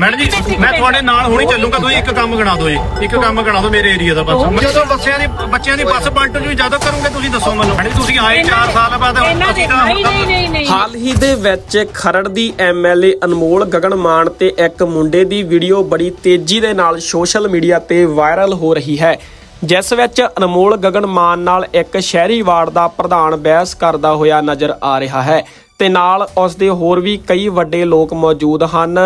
Madam ਜੀ ਮੈਂ ਤੁਹਾਡੇ ਨਾਲ ਹੁਣੀ ਚੱਲੂਗਾ ਤੁਸੀਂ ਇੱਕ ਕੰਮ ਗਣਾ ਦਿਓ ਜੀ ਇੱਕ ਕੰਮ ਗਣਾ ਦਿਓ ਮੇਰੇ ਏਰੀਆ ਦਾ ਬਸ। ਜਦੋਂ ਬੱਸਿਆਂ ਦੀ ਬੱਚਿਆਂ ਦੀ ਬੱਸ ਪਲਟ ਜੂ ਜਦੋਂ ਕਰੋਗੇ ਤੁਸੀਂ ਦੱਸੋ ਮੈਨੂੰ। ਮੈਡਮ ਤੁਸੀਂ ਆਏ 4 ਸਾਲ ਬਾਅਦ ਅਸੀਂ ਤਾਂ ਨਹੀਂ ਨਹੀਂ ਨਹੀਂ ਹਾਲ ਹੀ ਦੇ ਵਿੱਚ ਖਰੜ ਦੀ ਐਮਐਲਏ ਅਨਮੋਲ ਗਗਨ ਮਾਨ ਤੇ ਇੱਕ ਮੁੰਡੇ ਦੀ ਵੀਡੀਓ ਬੜੀ ਤੇਜ਼ੀ ਦੇ ਨਾਲ ਸੋਸ਼ਲ ਮੀਡੀਆ ਤੇ ਵਾਇਰਲ ਹੋ ਰਹੀ ਹੈ ਜਿਸ ਵਿੱਚ ਅਨਮੋਲ ਗਗਨ ਮਾਨ ਨਾਲ ਇੱਕ ਸ਼ਹਿਰੀ ਵਾਰਡ ਦਾ ਪ੍ਰਧਾਨ ਬਹਿਸ ਕਰਦਾ ਹੋਇਆ ਨਜ਼ਰ ਆ ਰਿਹਾ ਹੈ। ਤੇ ਨਾਲ ਉਸ ਦੇ ਹੋਰ ਵੀ ਕਈ ਵੱਡੇ ਲੋਕ ਮੌਜੂਦ ਹਨ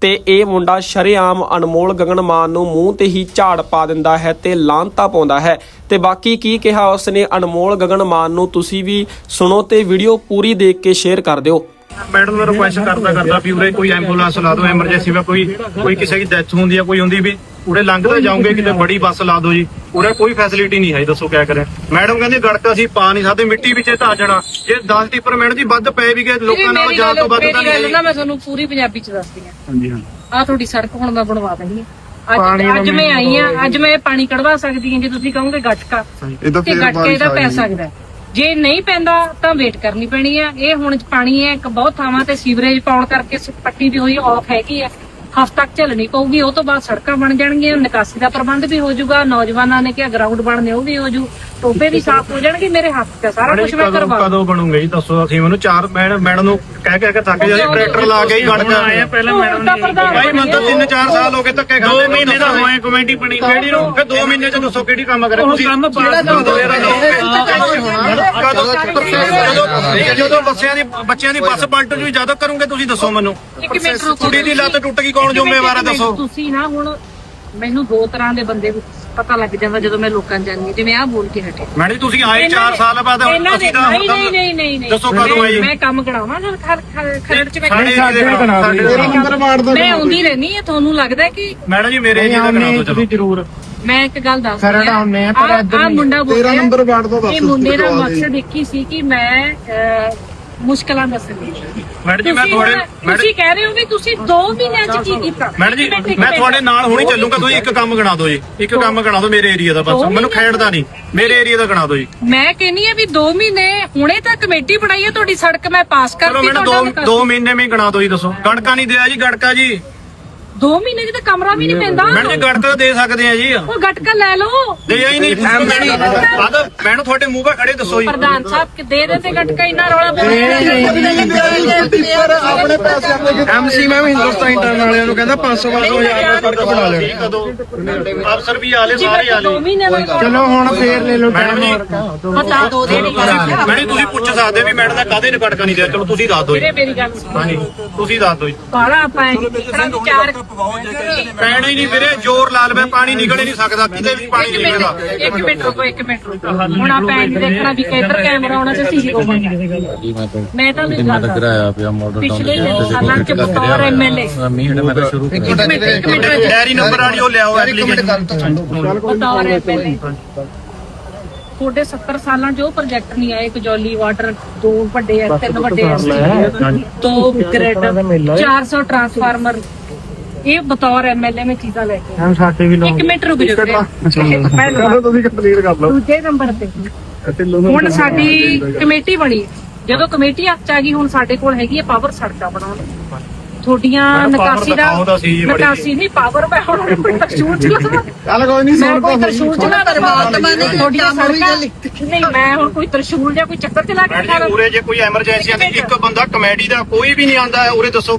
ਤੇ ਇਹ ਮੁੰਡਾ ਸ਼ਰੇਆਮ ਅਨਮੋਲ ਗਗਨ ਮਾਨ ਨੂੰ ਮੂੰਹ ਤੇ ਹੀ ਝਾੜ ਪਾ ਦਿੰਦਾ ਹੈ ਤੇ ਲਾਂਤਾ ਪਾਉਂਦਾ ਹੈ। ਤੇ ਬਾਕੀ ਕੀ ਕਿਹਾ ਉਸਨੇ ਅਨਮੋਲ ਗਗਨ ਮਾਨ ਨੂੰ ਤੁਸੀਂ ਵੀ ਸੁਣੋ ਤੇ ਵੀਡੀਓ ਪੂਰੀ ਦੇਖ ਕੇ ਸ਼ੇਅਰ ਕਰ ਦਿਓ। ਮੈਡਮ ਨੂੰ ਰਿਕੁਐਸਟ ਕਰਦਾ ਕਰਦਾ ਵੀ ਉਰੇ ਕੋਈ ਐਂਬੂਲੈਂਸ ਲਾ ਦਿਓ ਐਮਰਜੈਂਸੀ ਵਿੱਚ ਕੋਈ ਕੋਈ ਕਿਸੇ ਦੀ ਡੈਥ ਹੁੰਦੀ ਆ, ਕੋਈ ਹੁੰਦੀ ਵੀ ਉਰੇ ਲੰਘਦੇ ਜਾਓਗੇ ਕਿਤੇ, ਬੜੀ ਬੱਸ ਲਾ ਦਿਓ ਜੀ। ਉਰੇ ਕੋਈ ਫੈਸਿਲਿਟੀ ਨਹੀਂ ਹੈ ਜੀ, ਦੱਸੋ ਕਿਆ ਕਰੇ। ਮੈਡਮ ਕਹਿੰਦੀ ਗੜਕਾ ਅਸੀਂ ਪਾ ਨਹੀਂ ਸਕਦੇ ਮਿੱਟੀ ਵਿੱਚ ਧਾ ਜਾਣਾ ਜੇ 10 ਟਿੱਪਰ ਮੈਡਮ ਜੀ ਵੱਧ ਪਏ ਵੀ ਗਏ ਲੋਕਾਂ ਨਾਲ ਜਾਣ ਤੋਂ ਵੱਧ ਤਾਂ ਗੱਲ ਨਹੀਂ ਨਾ ਮੈਂ ਤੁਹਾਨੂੰ ਪੂਰੀ ਪੰਜਾਬੀ ਚ ਦੱਸਦੀ ਆ ਹਾਂਜੀ ਹਾਂ ਆ ਤੁਹਾਡੀ ਸੜਕ ਹੁਣ ਮੈਂ ਬਣਵਾ ਆ ਅੱਜ ਅੱਜ ਮੈਂ ਆਈ ਆ ਅੱਜ ਮੈਂ ਇਹ ਪਾਣੀ ਕਢਵਾ ਸਕਦੀ ਹਾਂ ਜੇ ਤੁਸੀਂ ਕਹੋਗੇ ਗਟਕਾ। ਇਹ ਤਾਂ ਗਟਕੇ ਦਾ ਆ ਪੈ। ਸਕਦਾ। ਜੇ ਨਹੀਂ ਪੈਂਦਾ ਤਾਂ ਵੇਟ ਕਰਨੀ ਪੈਣੀ ਆ। ਇਹ ਹੁਣ ਪਾਣੀ ਹੈ ਇੱਕ ਬਹੁਤ ਥਾਵਾਂ ਤੇ ਸੀਵਰੇਜ ਪਾਉਣ ਕਰਕੇ ਸ- ਪੱਟੀ ਵੀ ਹੋਈ ਆਫ ਹੈਗੀ ਆ। ਹਫ਼ਤਾ ਤੱਕ ਝੱਲਣੀ ਪਊਗੀ, ਉਹ ਤੋਂ ਬਾਅਦ ਸੜਕਾਂ ਬਣ ਜਾਣਗੀਆਂ, ਨਿਕਾਸੀ ਦਾ ਪ੍ਰਬੰਧ ਵੀ ਹੋ ਜਾਊਗਾ, ਨੌਜਵਾਨਾਂ ਨੇ ਕਿਹਾ ਗਰਾਊਂਡ ਬਣਨੇ ਉਹ ਵੀ ਹੋ ਜੂ ਟੋਪੇ ਵੀ ਸਾਫ਼ ਹੋ ਜਾਣਗੇ ਮੇਰੇ ਹੱਥ ਤੇ ਸਾਰਾ ਕੁਝ ਮੈਂ ਕਦੋਂ ਕਰਵਾ ਕਦੋਂ ਬਣੂਗੇ ਜੀ ਦੱਸੋ ਅਸੀਂ ਮੈਨੂੰ। ਚਾਰ ਮੈਡਮ ਮੈਡਮ ਨੂੰ ਕਹਿ ਕਹਿ ਕੇ ਥੱਕ ਜਾਂਦੇ ਟਰੈਕਟਰ ਲਾ ਕੇ ਹੀ ਗੜਕਾ ਆਏ ਪਹਿਲਾਂ ਮੈਡਮ ਨੇ ਭਾਈ ਮੈਨੂੰ ਤਾਂ 3-4 ਸਾਲ ਹੋ ਗਏ ਧੱਕੇ ਖਾਂਦੇ ਦੋ ਮਹੀਨੇ ਦਾ ਹੋਏ ਕਮੇਟੀ ਬਣੀ ਕਿਹੜੀ ਨੂੰ? ਫਿਰ 2 ਮਹੀਨੇ ਚ ਦੱਸੋ ਕਿਹੜੀ ਕੰਮ ਕਰੇ ਤੁਸੀਂ ਕੰਮ ਜਦੋਂ ਜਦੋਂ ਬੱਸਿਆਂ ਦੀ ਬੱਚਿਆਂ ਦੀ ਬੱਸ ਪਲਟ ਜੂ ਜਦੋਂ ਕਰੋਗੇ ਤੁਸੀਂ ਦੱਸੋ ਮੈਨੂੰ। ਕੁੜੀ ਦੀ ਲੱਤ ਟੁੱਟ ਗਈ ਕੌਣ ਜ਼ਿੰਮੇਵਾਰ ਹੈ ਦੱਸੋ। ਤੁਸੀਂ ਨਾ ਹੁਣ ਮੈਨੂੰ ਦੋ ਤਰ੍ਹਾਂ ਦੇ ਬੰਦੇ ਪਤਾ ਲੱਗ ਜਾਂਦਾ ਜਦੋਂ ਮੈਂ ਲੋਕਾਂ ਜਾਂਦੀ ਹਾਂ, ਜਿਵੇਂ ਆਹ ਬੋਲ ਕੇ ਹਟੇ। ਮੈਡਮ ਜੀ ਤੁਸੀਂ ਆਏ 4 ਸਾਲ ਬਾਅਦ ਅਸੀਂ ਤਾਂ ਨਹੀਂ ਨਹੀਂ ਨਹੀਂ ਨਹੀਂ ਨਹੀਂ। ਦੱਸੋ ਕਦੋਂ ਆਏ? ਮੈਂ ਕੰਮ ਕਰਾਵਾਂ ਨਾ ਖਰ ਖਰ- ਖਰੜ ਚ ਮੈਂ ਸਾਡੇ ਕਰਾ ਸਾਡੇ ਤੇਰਾ ਨੰਬਰ ਵਾਰਡ ਦਾ ਮੈਂ ਆਉਂਦੀ ਰਹਿਣੀ ਹੈ ਤੁਹਾਨੂੰ ਲੱਗਦਾ ਕਿ ਮੈਡਮ ਜੀ ਮੇਰੇ ਏਰੀਏ ਦਾ ਕਰਾ ਦਿਓ ਚਲੋ। ਜ਼ਰੂਰ। ਮੈਂ ਇੱਕ ਗੱਲ ਦੱਸ ਖਰੜ ਆਉਂਦੇ ਆ, ਪਰ ਇੱਧਰ ਆ ਮੁੰਡਾ ਬੋਲ ਤੇਰਾ ਰਿਹਾ, ਨੰਬਰ ਵਾਰਡ ਦਾ ਦੱਸ ਇਹ ਮੁੰਡੇ ਦਾ। ਮਕਸਦ ਇੱਕ ਹੀ ਸੀ ਕਿ ਮੈਂ ਮੁਸ਼ਕਲਾਂ ਦੱਸਣੀ ਮੈਡਮ ਜੀ ਮੈਂ ਤੁਸੀਂ ਤੁਹਾਡੇ ਹੁਣ- ਮੈਡਮ ਤੁਸੀਂ ਕਹਿ ਰਹੇ ਹੋ ਵੀ ਤੁਸੀਂ 2 ਮਹੀਨਿਆਂ ਚ ਕੀ ਕੀਤਾ? ਮੈਡਮ ਜੀ ਇੱਕ ਮਿੰਟ, ਇੱਕ ਮੈਂ ਮਿੰਟ। ਤੁਹਾਡੇ ਨਾਲ ਹੁਣੀ ਚੱਲੂਗਾ ਤੁਸੀਂ ਇੱਕ ਕੰਮ ਗਣਾ ਦਿਓ ਜੀ। ਇੱਕ ਕੰਮ ਗਣਾ ਦਿਓ ਮੇਰੇ ਏਰੀਆ ਦਾ ਬਸ। ਦੋ ਮੈਨੂੰ ਖੇਡਦਾ ਨਹੀਂ। ਮੇਰੇ ਏਰੀਆ ਦਾ ਗਣਾ ਦਿਓ ਜੀ। ਮੈਂ ਕਹਿੰਨੀ ਆ ਵੀ 2 ਮਹੀਨੇ ਹੁਣੇ ਤਾਂ ਕਮੇਟੀ ਬਣਾਈ ਹੈ ਤੁਹਾਡੀ ਸੜਕ ਮੈਂ ਪਾਸ ਚਲੋ ਕਰਤੀ ਮੈਨੂੰ ਤੁਹਾਡਾ ਦੋ। ਦੋ ਮਹੀਨੇ ਵਿੱਚ ਗਣਾ ਦਿਓ ਜੀ ਦੱਸੋ। ਗੜਕਾ ਨਹੀਂ ਦਿਆ ਜੀ ਗੜਕਾ ਜੀ। ਦੋ ਮਹੀਨੇ ਚ ਤਾਂ ਕਮਰਾ ਵੀ ਨਹੀਂ ਪੈਂਦਾ। ਮੈਡਮ ਜੀ ਗੜਕਾ ਦੇ ਸਕਦੇ ਆ ਜੀ। ਉਹ ਗਟਕਾ ਲੈ ਲਓ। ਦੇ ਹੀ ਨਹੀਂ। ਬਾਦ ਮੈਨੂੰ ਤੁਹਾਡੇ ਮੂੰਹ 'ਤੇ ਖੜੇ ਦੱਸੋ ਜੀ। ਪ੍ਰਧਾਨ ਸਾਹਿਬ ਕਿ ਦੇ ਦੇ ਤੇ ਗਟਕਾ ਇੰਨਾ ਰੌਲਾ ਆਪਣੇ ਪੈਸੇ ਆਪਣੇ ਐਮਸੀ ਮੈਂ ਵੀ ਹਿੰਦੁਸਤਾਨ ਇੰਟਰਨ ਵਾਲਿਆਂ ਨੂੰ ਕਹਿੰਦਾ 500 500 ਹਜ਼ਾਰ ਦਾ ਸੜਕ ਬਣਾ ਲੈਣ। ਕਦੋਂ? ਅਫਸਰ ਵੀ ਆਲੇ ਸਾਰੇ ਆਲੇ। ਦੋ ਮਹੀਨੇ ਦਾ ਚਲੋ ਹੁਣ ਫੇਰ ਲੈ ਲਓ ਮੈਡਮ ਜੀ ਬਤਾ ਦੋ ਦੇ ਮੈਡਮ ਜੀ ਤੁਸੀਂ ਪੁੱਛ ਸਕਦੇ ਵੀ ਮੈਡਮ ਦਾ ਕਾਹਦੇ ਨੇ ਗੜਕਾ ਨਹੀਂ ਦਿਆ? ਚਲੋ ਤੁਸੀਂ ਦੱਸ ਦਿਓ ਜੀ। ਮੇਰੀ ਗੱਲ ਸੁਣੋ। ਹਾਂਜੀ ਤੁਸੀਂ ਦੱਸ ਦਿਓ ਜੀ। ਬਾਲਾ ਆਪਾਂ ਵਿਚਾਰ ਪੈਣਾ ਹੀ ਨਹੀਂ ਵੀਰੇ ਜ਼ੋਰ ਲਾ ਲਵੇ ਪਾਣੀ ਨਿਕਲ ਹੀ ਨਹੀਂ ਸਕਦਾ ਕਿਤੇ ਵੀ ਪਾਣੀ ਨਹੀਂ ਨਿਕਲਦਾ। ਇੱਕ ਮਿੰਟ ਰੁਕੋ ਇੱਕ ਮਿੰਟ ਰੁਕੋ। ਹੁਣ ਆਪਾਂ ਇਹ ਨੀ ਦੇਖਣਾ ਵੀ ਕਿੱਧਰ ਕੈਮਰਾ ਆਉਣਾ ਤੇ ਸੀਸੀ ਮੈਂ ਤਾਂ ਨਹੀਂ ਗੱਲ ਕਰਾਇਆ ਪਿਆ ਮਾਡਲ ਪਿਛਲੇ ਸਾਲਾਂ ਚ ਬਤੌਰ ਐਮਐਲਏ ਮਹੀਨੇ ਮੈਂ ਤਾਂ ਸ਼ੁਰੂ ਇੱਕ ਮਿੰਟ ਇੱਕ ਮਿੰਟ ਡੈਰੀ ਨੰਬਰ ਵਾਲੀ ਉਹ ਲਿਆਓ ਐਪਲੀਕੇਸ਼ਨ ਬਤੌਰ ਐਮਐਲਏ ਤੁਹਾਡੇ 70 ਸਾਲਾਂ ਉਹ ਪ੍ਰੋਜੈਕਟ ਨਹੀਂ ਆਏ ਕਜੌਲੀ ਵਾਟਰ ਦੋ ਵੱਡੇ ਐ ਤਿੰਨ ਵੱਡੇ ਐ ਦੋ ਗ੍ਰਿਡ 400 ਟਰਾਂਸਫਾਰਮਰ ਇਹ ਬਤੌਰ ਐਮਐਲਏ ਮੈਂ ਚੀਜ਼ਾਂ ਲੈ ਕੇ। ਹਮ ਸਾਡੇ ਵੀ ਇੱਕ ਮਿੰਟ ਰੁਕ ਜਾਓ ਪਹਿਲਾਂ ਚਲੋ ਤੁਸੀਂ ਕੰਪਲੀਟ ਕਰ ਲਓ। ਦੂਜੇ ਨੰਬਰ ਤੇ। ਹੁਣ ਸਾਡੀ ਕਮੇਟੀ ਬਣੀ ਜਦੋਂ ਕਮੇਟੀ ਹੱਥ ਆ ਗਈ ਹੁਣ ਸਾਡੇ ਕੋਲ ਹੈਗੀ ਹੈ ਪਾਵਰ ਸੜਕਾਂ ਬਣਾਉਣ। ਨੂੰ। ਤੁਹਾਡੀਆਂ ਮੈਡਮ, power ਨਿਕਾਸੀ ਦਾ ਜੀ ਬੜੀ। ਨਿਕਾਸੀ ਨਹੀਂ ਪਾਵਰ ਮੈਂ ਹੁਣ ਕੋਈ ਤਰਸ਼ੂਲ ਚਲਾਵਾਂ ਚੱਲ ਕੋਈ ਨਹੀਂ ਮੈਂ ਸੁਣ ਕੋਈ ਤਾਂ ਤਰਸ਼ੂਲ ਚਲਾ ਪਰਮਾਤਮਾ ਨੇ ਤੁਹਾਡੀਆਂ ਸੜਕਾਂ ਨਹੀਂ ਮੈਂ ਹੁਣ ਕੋਈ ਤਰਸ਼ੂਲ ਜਾਂ ਕੋਈ ਚੱਕਰ ਚਲਾ ਕੇ ਮੈਡਮ ਜੀ ਉਰੇ ਜੇ ਕੋਈ ਐਮਰਜੈਂਸੀ ਆਂਦੀ ਇੱਕ ਬੰਦਾ ਕਮੇਡੀ ਦਾ ਕੋਈ ਵੀ ਨਹੀਂ ਆਂਦਾ ਉਰੇ ਦੱਸੋ।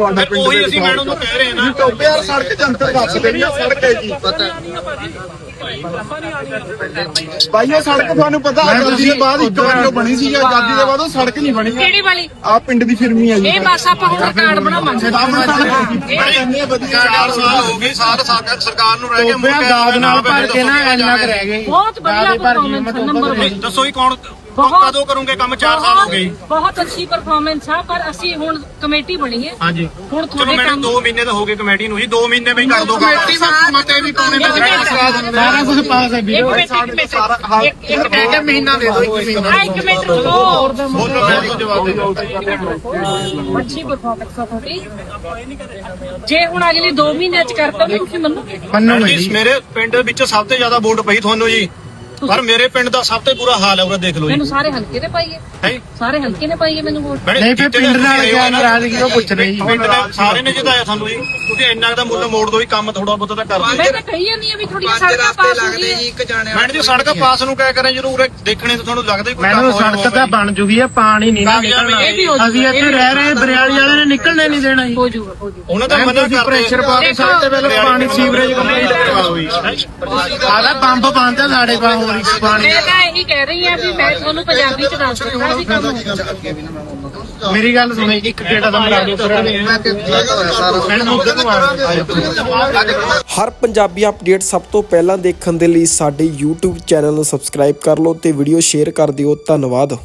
ਤੁਹਾਡਾ ਫਿਰ ਉਹੀ ਅਸੀਂ ਮੈਡਮ ਨੂੰ ਕਹਿ ਰਹੇ ਹਾਂ ਨਾ। ਟੋਪੇ ਯਾਰ ਸੜਕ ਜੰਤਰ ਦੱਸ ਦੇਣੀ ਆ ਸੜਕ ਹੈ ਜੀ ਭਾਈ ਇਹ ਸੜਕ ਤੁਹਾਨੂੰ ਪਤਾ ਆਜ਼ਾਦੀ ਦੇ ਬਾਅਦ ਇੱਕ ਵਾਰ ਜੋ ਬਣੀ ਸੀ ਆਜ਼ਾਦੀ ਦੇ ਬਾਅਦ ਉਹ ਸੜਕ ਨਹੀਂ ਬਣੀ ਕਿਹੜੀ ਵਾਲੀ? ਆ ਪਿੰਡ ਦੀ ਫਿਰਮੀ ਹੈ ਜੀ। ਇਹ ਬਸ ਆਪਾਂ ਹੁਣ ਕਾਰਡ ਬਣਾਵਾਂਗੇ। ਇੰਨੀ ਵਧੀਆ ਚਾਰ ਸਾਲ ਹੋ ਗਏ ਸਾਲ ਸਾਲ ਸਰਕਾਰ ਨੂੰ ਰਹਿ ਗਏ ਟੋਬਿਆਂ ਦਾਦ ਨਾਲ ਭਰ ਕੇ ਨਾ ਇੰਨਾ ਕੁ ਰਹਿ ਗਏ। ਬਹੁਤ ਵਧੀਆ ਪਰਫਾਰਮੈਂਸ ਨੰਬਰ 1 ਦੱਸੋ ਹੀ ਕੌਣ ਬਹੁਤ- ਕਦੋਂ ਕਰੋਗੇ ਕੰਮ? 4 ਸਾਲ ਹੋ ਗਏ ਬਹੁਤ ਅੱਛੀ ਪਰਫਾਰਮੈਂਸ ਆ ਪਰ ਅਸੀਂ ਹੁਣ ਕਮੇਟੀ ਬਣੀ ਹੈ। ਹਾਂਜੀ। ਹੁਣ ਚਲੋ ਤੁਹਾਡੇ ਮੈਡਮ ਕੰਮ 2 ਮਹੀਨੇ ਤਾਂ ਹੋ ਗਏ ਕਮੇਟੀ ਨੂੰ ਜੀ 2 ਮਹੀਨੇ ਵਿੱਚ ਕਰ ਦੋ ਕਮੇਟੀ ਵਿੱਚ ਮਤੇ ਵੀ ਪਾਉਣੇ ਮਿੰਟ। ਸਾਰਾ ਕੁਝ ਪਾਸ ਹੈ ਇੱਕ ਮਿੰਟ ਇੱਕ ਮਿੰਟ। ਇੱਕ ਇੱਕ ਮਿੰਟ। ਮਹੀਨਾ ਦੇ ਦਿਓ ਇੱਕ ਮਹੀਨਾ। ਆ, ਇੱਕ ਮਿੰਟ ਰੁਕੋ। ਬੋਲੋ ਜਵਾਬ ਦੇ ਦਿਓ। ਅੱਛੀ ਪਰਫਾਰਮੈਂਸ ਆ ਤੁਹਾਡੀ ਜੇ ਹੁਣ ਅਗਲੇ 2 ਮਹੀਨਿਆਂ ਚ ਕਰਤਾ ਤਾਂ ਤੁਸੀਂ ਮੰਨੋਗੇ? ਜੀ ਮੇਰੇ ਪਿੰਡ ਵਿੱਚ ਸਭ ਤੋਂ ਜ਼ਿਆਦਾ ਵੋਟ ਪਈ ਤੁਹਾਨੂੰ ਜੀ। ਪਰ ਮੇਰੇ ਪਿੰਡ ਦਾ ਸਭ ਤੋਂ ਬੁਰਾ ਹਾਲ ਹੈ ਉਹ ਦੇਖ ਲਓ ਜੀ। ਮੈਨੂੰ ਸਾਰੇ ਹਲਕੇ ਨੇ ਪਾਈਏ? ਹੈ? ਸਾਰੇ ਹਲਕੇ ਨੇ ਪਾਈਏ ਮੈਨੂੰ ਵੋਟ? ਨਹੀਂ ਫਿਰ ਪਿੰਡ ਨਾਲ ਕਿਆ ਨਾਰਾਜ਼ਗੀ ਉਹ ਪੁੱਛ ਰਹੀ ਪਿੰਡ ਦੇ ਸਾਰੇ ਨੇ ਜਿਤਾਇਆ ਤੁਹਾਨੂੰ ਜੀ। ਤੁਸੀਂ ਇੰਨਾ ਕੁ ਦਾ ਮੁੱਲ ਮੋੜ ਦੋ ਵੀ ਕੰਮ ਥੋੜਾ ਬਹੁਤਾ ਤਾਂ ਕਰ ਦਿਓ ਮੈਂ ਤਾਂ ਕਹੀ ਜਾਂਦੀ ਆ ਵੀ ਥੋੜੀ ਸੜਕਾਂ ਪਾਸ ਹੋ। ਗਈ ਹੈ ਮੈਡਮ ਜੀ ਸੜਕ ਪਾਸ ਨੂੰ ਕਹਿ ਕਰੇ ਜਦੋਂ ਉਰੇ ਦੇਖਣੇ ਤਾਂ ਤੁਹਾਨੂੰ ਲੱਗਦਾ ਹੀ ਕੋਈ ਕੰਮ ਮੈਨੂੰ ਹੋਇਆ ਸੜਕ ਤਾਂ ਬਣ ਜੂਗੀ ਆ ਪਾਣੀ ਨਹੀਂ ਨਾ ਕਾਗਜ਼ਾਂ ਵਿੱਚ ਇਹ ਵੀ ਹੋ ਅਸੀਂ ਇੱਥੇ ਰਹਿ ਰਹੇ ਬਰਿਆਲੀ ਵਾਲੇ ਨੇ ਨਿਕਲਣੇ ਨਹੀਂ ਦੇਣਾ ਜੀ। ਹੋ ਜਾਊਗਾ ਹੋ ਜਾਊਗਾ ਉਹਨਾਂ ਦਾ ਮਨਾ ਕਰਦੇ ਪ੍ਰੈਸ਼ਰ ਪਾ ਕੇ ਸਾਡੇ ਵੇਲੇ ਪਾਣੀ ਸੀਵਰੇਜ ਕੰਪਲੀਟ ਕਰਵਾ ਦਿਓ ਜੀ। ਆਦਾ ਪੰਪ ਬੰਦ ਆ ਸਾਡੇ ਪਾ ਹੋਰ ਹੀ ਪਾਣੀ ਮੈਂ ਤਾਂ ਇਹੀ ਕਹਿ ਰਹੀ ਆ ਵੀ ਮੈਂ ਤੁਹਾਨੂੰ ਪੰਜਾਬੀ ਚ ਦੱਸ ਦਿੱਤਾ ਵੀ ਕੰਮ ਮੇਰੀ ਗੱਲ ਸੁਣੋ ਇੱਕ ਗੇੜਾ ਦਾ ਮਰਾ ਦਿਓ ਹਰ ਪੰਜਾਬੀ ਅਪਡੇਟ ਸਭ ਤੋਂ ਪਹਿਲਾਂ ਦੇਖਣ ਦੇ ਲਈ ਸਾਡੇ YouTube ਚੈਨਲ ਨੂੰ ਸਬਸਕ੍ਰਾਈਬ ਕਰ ਲਓ ਤੇ ਵੀਡੀਓ ਸ਼ੇਅਰ ਕਰ ਦਿਓ। ਧੰਨਵਾਦ।